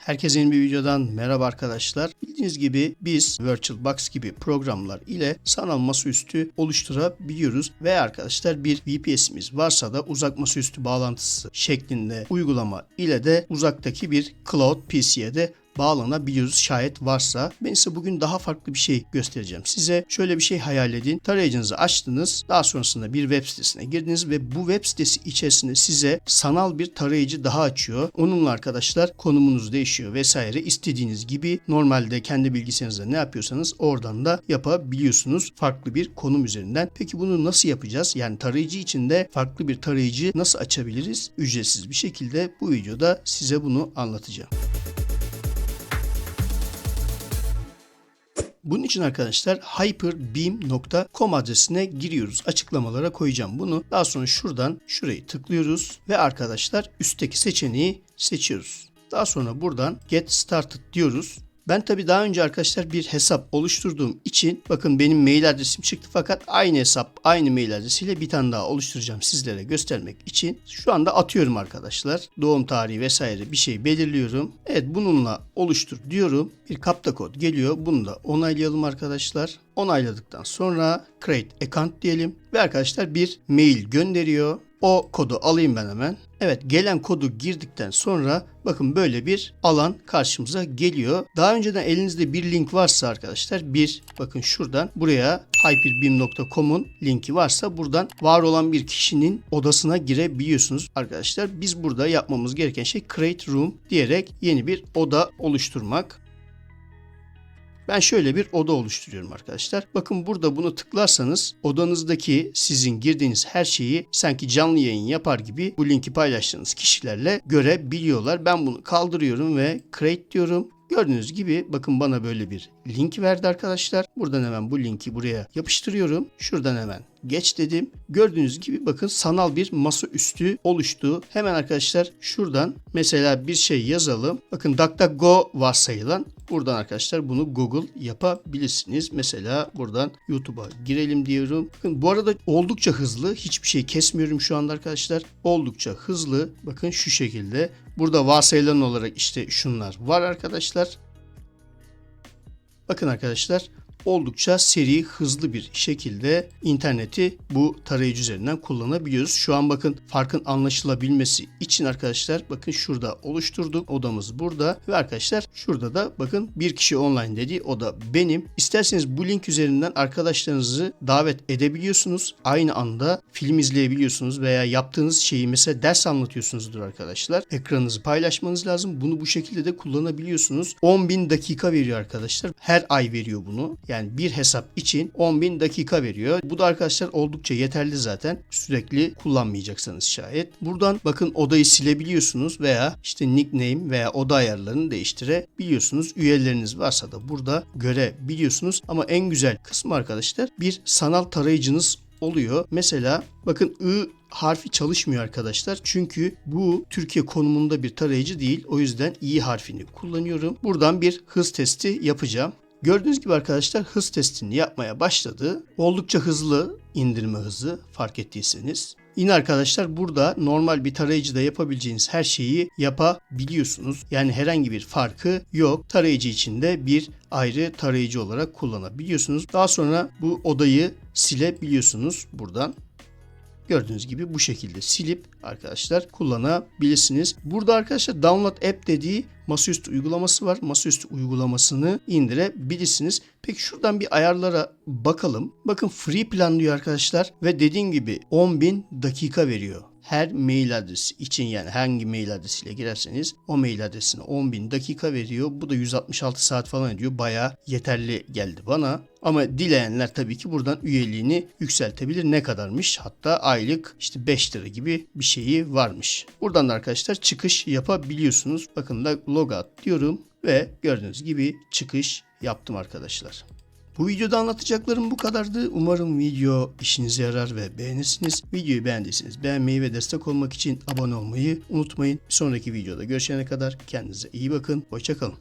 Herkese yeni bir videodan merhaba arkadaşlar. Bildiğiniz gibi biz VirtualBox gibi programlar ile sanal masaüstü oluşturabiliyoruz. Ve arkadaşlar bir VPS'imiz varsa da uzak masaüstü bağlantısı şeklinde uygulama ile de uzaktaki bir Cloud PC'ye de bağlanabiliyoruz şayet varsa. Ben ise bugün daha farklı bir şey göstereceğim. Size şöyle bir şey hayal edin. Tarayıcınızı açtınız. Daha sonrasında bir web sitesine girdiniz ve bu web sitesi içerisinde size sanal bir tarayıcı daha açıyor. Onunla arkadaşlar konumunuz değişiyor vesaire. İstediğiniz gibi normalde kendi bilgisayarınızda ne yapıyorsanız oradan da yapabiliyorsunuz farklı bir konum üzerinden. Peki bunu nasıl yapacağız? Yani tarayıcı içinde farklı bir tarayıcı nasıl açabiliriz? Ücretsiz bir şekilde bu videoda size bunu anlatacağım. Bunun için arkadaşlar hyperbeam.com adresine giriyoruz. Açıklamalara koyacağım bunu. Daha sonra şuradan şurayı tıklıyoruz ve arkadaşlar üstteki seçeneği seçiyoruz. Daha sonra buradan get started diyoruz. Ben tabii daha önce arkadaşlar bir hesap oluşturduğum için bakın benim mail adresim çıktı fakat aynı hesap aynı mail adresiyle bir tane daha oluşturacağım sizlere göstermek için. Şu anda atıyorum arkadaşlar. Doğum tarihi vesaire bir şey belirliyorum. Evet bununla oluştur diyorum. Bir kapta kod geliyor. Bunu da onaylayalım arkadaşlar. Onayladıktan sonra create account diyelim ve arkadaşlar bir mail gönderiyor. O kodu alayım ben hemen. Evet gelen kodu girdikten sonra bakın böyle bir alan karşımıza geliyor. Daha önceden elinizde bir link varsa arkadaşlar bir bakın şuradan buraya hyperbeam.com'un linki varsa buradan var olan bir kişinin odasına girebiliyorsunuz arkadaşlar. Biz burada yapmamız gereken şey create room diyerek yeni bir oda oluşturmak. Ben şöyle bir oda oluşturuyorum arkadaşlar. Bakın burada bunu tıklarsanız odanızdaki sizin girdiğiniz her şeyi sanki canlı yayın yapar gibi bu linki paylaştığınız kişilerle görebiliyorlar. Ben bunu kaldırıyorum ve create diyorum. Gördüğünüz gibi bakın bana böyle bir link verdi arkadaşlar. Buradan hemen bu linki buraya yapıştırıyorum. Şuradan hemen geç dedim. Gördüğünüz gibi bakın sanal bir masa üstü oluştu. Hemen arkadaşlar şuradan mesela bir şey yazalım. Bakın DuckDuckGo varsayılan buradan arkadaşlar bunu Google yapabilirsiniz. Mesela buradan YouTube'a girelim diyorum. Bakın bu arada oldukça hızlı. Hiçbir şey kesmiyorum şu anda arkadaşlar. Oldukça hızlı. Bakın şu şekilde. Burada varsayılan olarak işte şunlar var arkadaşlar. Bakın arkadaşlar oldukça seri, hızlı bir şekilde interneti bu tarayıcı üzerinden kullanabiliyoruz. Şu an bakın farkın anlaşılabilmesi için arkadaşlar bakın şurada oluşturduk. Odamız burada ve arkadaşlar şurada da bakın bir kişi online dedi. O da benim. İsterseniz bu link üzerinden arkadaşlarınızı davet edebiliyorsunuz. Aynı anda film izleyebiliyorsunuz veya yaptığınız şeyi mesela ders anlatıyorsunuzdur arkadaşlar. Ekranınızı paylaşmanız lazım. Bunu bu şekilde de kullanabiliyorsunuz. 10.000 dakika veriyor arkadaşlar. Her ay veriyor bunu. Yani bir hesap için 10.000 dakika veriyor. Bu da arkadaşlar oldukça yeterli zaten. Sürekli kullanmayacaksanız şayet. Buradan bakın odayı silebiliyorsunuz veya işte nickname veya oda ayarlarını değiştirebiliyorsunuz. Üyeleriniz varsa da burada görebiliyorsunuz. Ama en güzel kısmı arkadaşlar bir sanal tarayıcınız oluyor. Mesela bakın I harfi çalışmıyor arkadaşlar. Çünkü bu Türkiye konumunda bir tarayıcı değil. O yüzden i harfini kullanıyorum. Buradan bir hız testi yapacağım. Gördüğünüz gibi arkadaşlar hız testini yapmaya başladı. Oldukça hızlı indirme hızı fark ettiyseniz. Yine arkadaşlar burada normal bir tarayıcıda yapabileceğiniz her şeyi yapabiliyorsunuz. Yani herhangi bir farkı yok. Tarayıcı içinde bir ayrı tarayıcı olarak kullanabiliyorsunuz. Daha sonra bu odayı silebiliyorsunuz buradan. Gördüğünüz gibi bu şekilde silip arkadaşlar kullanabilirsiniz. Burada arkadaşlar download app dediği masaüstü uygulaması var. Masaüstü uygulamasını indirebilirsiniz. Peki şuradan bir ayarlara bakalım. Bakın free plan diyor arkadaşlar ve dediğim gibi 10.000 dakika veriyor her mail adresi için yani hangi mail adresiyle girerseniz o mail adresine 10.000 dakika veriyor. Bu da 166 saat falan ediyor. Baya yeterli geldi bana. Ama dileyenler tabii ki buradan üyeliğini yükseltebilir. Ne kadarmış? Hatta aylık işte 5 lira gibi bir şeyi varmış. Buradan da arkadaşlar çıkış yapabiliyorsunuz. Bakın da logout diyorum ve gördüğünüz gibi çıkış yaptım arkadaşlar. Bu videoda anlatacaklarım bu kadardı. Umarım video işinize yarar ve beğenirsiniz. Videoyu beğendiyseniz beğenmeyi ve destek olmak için abone olmayı unutmayın. Bir sonraki videoda görüşene kadar kendinize iyi bakın. Hoşçakalın.